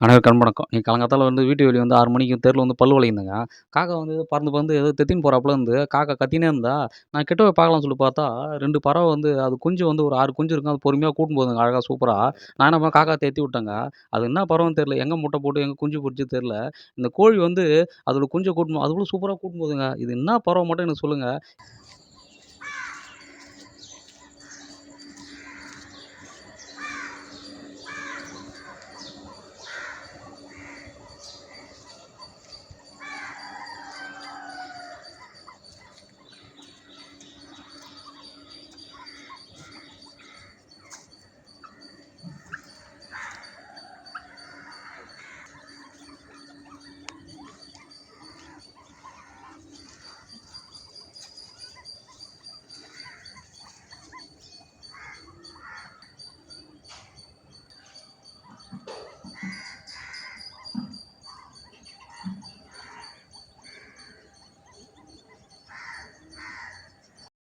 அனைவருக்கும் வணக்கம் நீ காலங்காத்தால வந்து வீட்டு வெளியே வந்து ஆறு மணிக்கு தெருவில் வந்து பல்லு விளக்கியிருந்தேங்க. காக்கா வந்து பறந்து பறந்து ஏதோ தெத்தின்னு போறாப்புல இருந்து, காக்கா கத்தினே இருந்தா, நான் கிட்ட போய் பார்க்கலாம்னு சொல்லி பார்த்தா, ரெண்டு பறவை வந்து அது குஞ்சு வந்து ஒரு ஆறு குஞ்சு இருக்கும். அது பொறுமையாக கூட்டின்னு போதுங்க அழகாக சூப்பராக நான் என்ன பண்ணேன் காக்கா தேத்தி விட்டேங்க. அது என்ன பறவைன்னு தெரில எங்கே முட்டை போட்டு எங்கே குஞ்சு பிடிச்சி தெரில இந்த கோழி வந்து அதோட குஞ்ச அது கூட சூப்பராக கூட்டும் போதுங்க இது என்ன பறவை மட்டும் எனக்கு சொல்லுங்கள்